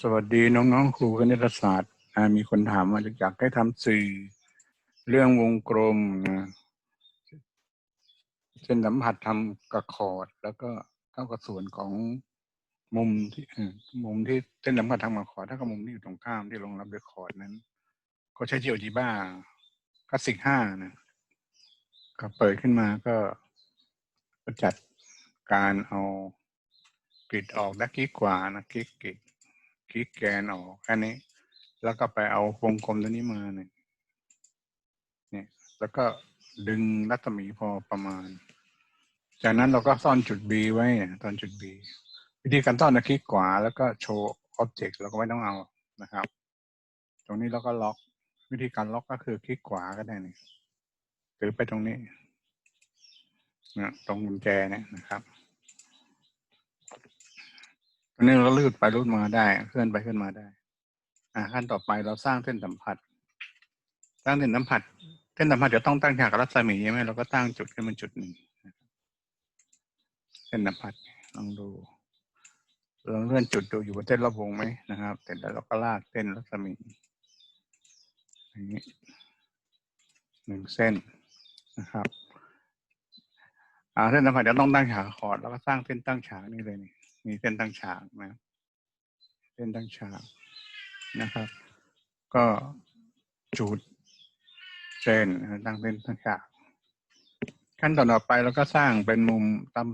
สวัสดีน้องๆ ครูคณิตศาสตร์มีคนถามว่าอยากให้ทำสื่อ เรื่องวงกลมเส้นสัมผัสทำกับคอร์ดแล้วก็เท่ากับส่วนของมุมที่มุมที่เส้นสัมผัสทำกับคอร์ดเท่ากับมุมที่อยู่ตรงข้ามที่รองรับด้วยคอร์ดนั้นเขาใช้ GeoGebra คลาสสิกห้านะก็เปิดขึ้นมาก็จัดการเอากริดออกด้านคลิกขวานะคลิกกริด คลิกแกนออกแค่นี้ แล้วก็ไปเอาวงกลมตัวนี้มาเนี่ยเนี่ย แล้วก็ดึงรัศมีพอประมาณ จากนั้นเราก็ซ่อนจุด B ไว้เนี่ยตอนจุด B วิธีการซ่อนนะคลิกขวาแล้วก็โชว์อ็อบเจกต์เราก็ไม่ต้องเอานะครับ ตรงนี้เราก็ล็อก วิธีการล็อกก็คือคลิกขวาก็ได้นี่หรือไปตรงนี้นะตรงกุญแจเนี่ยนะครับ ตรงนี้เราลูดไปลูดมาได้ เคลื่อนไปเคลื่อนมาได้ อ่าขั้นต่อไปเราสร้างเส้นสัมผัส สร้างเส้นสัมผัส เส้นสัมผัสเดี๋ยวต้องตั้งฉากรัศมีใช่ไหมเราก็ตั้งจุดขึ้นเป็นจุดหนึ่งเส้นสัมผัสลองดูลองเลื่อนจุดดูอยู่บนเส้นรอบวงไหมนะครับเสร็จแล้วเราก็ลากเส้นรัศมีอย่างนี้หนึ่งเส้นนะครับ อ่าเส้นสัมผัสเดี๋ยวต้องตั้งฉากคอร์ดแล้วก็สร้างเส้นตั้งฉากนี่เลยนี่ มีเส้นตั้งฉากนะเส้นตั้งฉากนะครับ ก็จุดเส้นตั้งเส้นตั้งฉากขั้นตอนต่อไปเราก็สร้างเป็นมุมตาม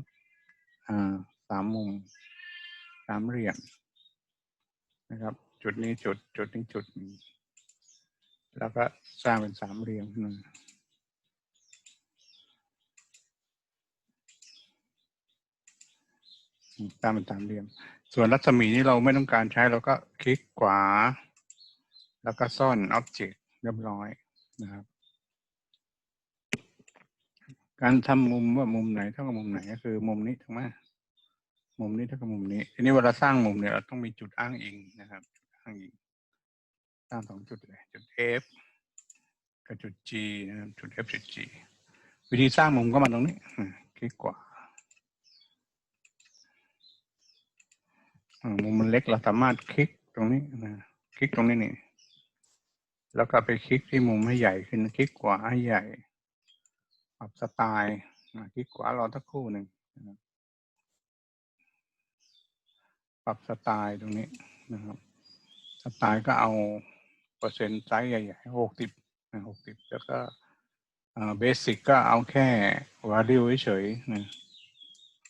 สามมุมสามเหลี่ยมนะครับ จุดนี้จุด จุดนี้จุด แล้วก็สร้างเป็นสามเหลี่ยมขึ้นมา ตามเป็นสามเหลี่ยม ส่วนรัศมีนี้เราไม่ต้องการใช้เราก็คลิกขวา แล้วก็ซ่อนอ็อบเจกต์เรียบร้อยนะครับ การทำมุมว่ามุมไหนเท่ากับมุมไหนก็คือ มุมนี้ถูกไหมมุมนี้เท่ากับมุมนี้ ทีนี้เวลาสร้างมุมเนี่ยเราต้องมีจุดอ้างอิงนะครับจุดอ้างอิงสร้างสองจุดเลยจุด F กับจุด G นะครับจุด F จุด G วิธีสร้างมุมก็มาตรงนี้คลิกขวา อ่า มุมมันเล็กเราสามารถคลิกตรงนี้นะคลิกตรงนี้นี่ แล้วก็ไปคลิกที่มุมให้ใหญ่ขึ้นคลิกขวาให้ใหญ่ปรับสไตล์คลิกขวารอสักครู่หนึ่งปรับสไตล์ตรงนี้นะครับ สไตล์ก็เอาเปอร์เซ็นต์ไซส์ใหญ่ๆหกสิบนะหกสิบแล้วก็เบสิกก็เอาแค่ value เฉยๆนะ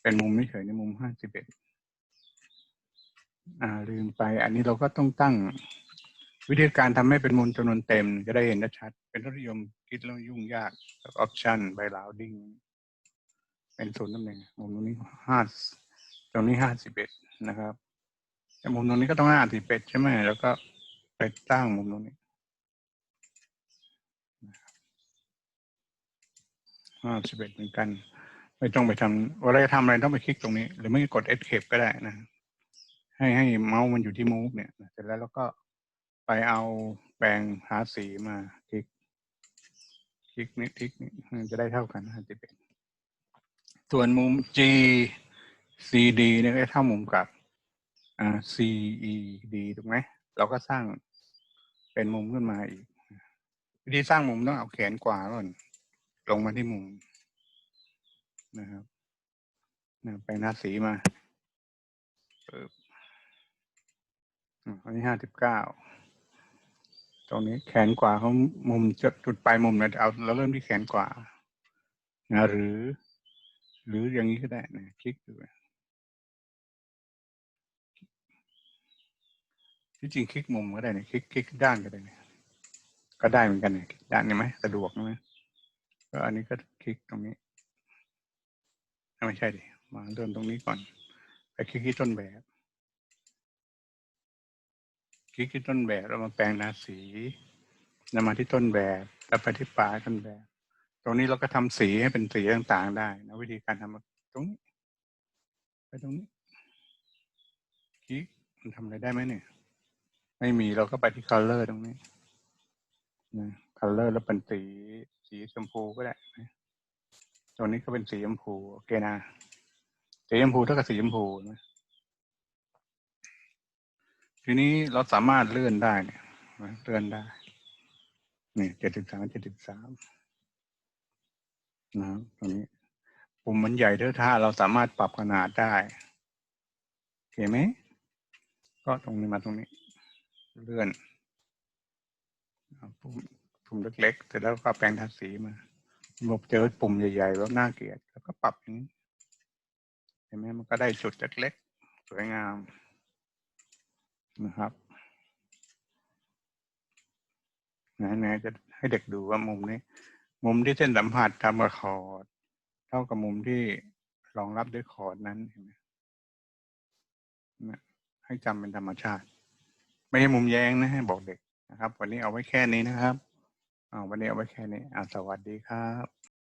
เป็นมุมเฉยในมุมห้าสิบเอ็ด อ่าลืมไป อันนี้เราก็ต้องตั้ง วิธีการทำให้เป็นมูลจำนวนเต็ม จะได้เห็นได้ชัด เป็นทศนิยมคิดแล้วยุ่งยากออปชันใบลาวดิ้งเป็นศูนย์ตำแหน่งมุมตรงนี้ห้าตรงนี้ห้าสิบเอ็ดนะครับแต่มุมตรงนี้ก็ต้องห้าสิบเอ็ดใช่ไหมแล้วก็ไปตั้งมุมตรงนี้ห้าสิบเอ็ดเหมือนกัน ไม่ต้องไปทำเวลาจะทำอะไรต้องไปคลิกตรงนี้ หรือไม่กด Escape ก็ได้นะ ให้ให้เมาส์มันอยู่ที่มูฟเนี่ยเสร็จแล้วเราก็ไปเอาแปรงหาสีมาคลิก คลิกนี้คลิกนี้จะได้เท่ากันห้าสิบเอ็ดส่วนมุม G C D เนี่ยก็เท่ามุมกับอ่า C E D ถูกไหมเราก็สร้างเป็นมุมขึ้นมาอีก วิธีสร้างมุมต้องเอาแขนกว่าก่อน ลงมาที่มุมนะครับนะไปหาสีมาปึ๊บ อันนี้ห้าสิบเก้าตรงนี้แขนขวาเขามุมจะจุดปลายมุมเนี่ยเอาเราเริ่มที่แขนขวานะหรือ หรืออย่างนี้ก็ได้นะคลิกดูที่จริงคลิกมุมก็ได้เนี่ยคลิกคลิกด้านก็ได้เนี่ยก็ได้เหมือนกันเนี่ยคลิกด้านนี้ไหมสะดวกไหมก็อันนี้ก็คลิกตรงนี้ไม่ใช่ดิมาเริ่มตรงนี้ก่อนไปคลิกที่ต้นแบบ คลิกที่ต้นแบบเรามาแปลงนาสีนำมาที่ต้นแบบแล้วไปที่ปลายต้นแบบ ตรงนี้เราก็ทำสีให้เป็นสีต่างๆได้นะวิธีการทำตรงนี้ ไปตรงนี้คลิกมันทำอะไรได้ไหมเนี่ย ไม่มีเราก็ไปที่ color ตรงนี้นะ color แล้วเป็นสีสีชมพูก็ได้นะตรงนี้ก็เป็นสีชมพูโอเคนะสีชมพูเท่ากับสีชมพูนะ ทีนี้เราสามารถเลื่อนได้เนี่ยเลื่อนได้นี่เจ็ดสิบสามเจ็ดสิบสามนะตรงนี้ปุ่มมันใหญ่เท่าท่าเราสามารถปรับขนาดได้โอเคไหมก็ตรงนี้มาตรงนี้ เลื่อนปุ่มปุ่มเล็กๆเสร็จแล้วก็แปลงทาสีมาบเจอปุ่มใหญ่ๆแล้วน่าเกลียดแล้วก็ปรับอย่างนี้เห็นไหมมันก็ได้จุดเล็กๆสวยงาม นะครับไหนๆจะให้เด็กดูว่ามุมนี้ มุมที่เส้นสัมผัสทำกับคอร์ดเท่ากับมุมที่รองรับด้วยคอร์ดนั้นเห็นไหมนะให้จำเป็นธรรมชาติ ไม่ใช่มุมแย้งนะให้บอกเด็กนะครับ วันนี้เอาไว้แค่นี้นะครับวันนี้เอาไว้แค่นี้อาสวัสดีครับ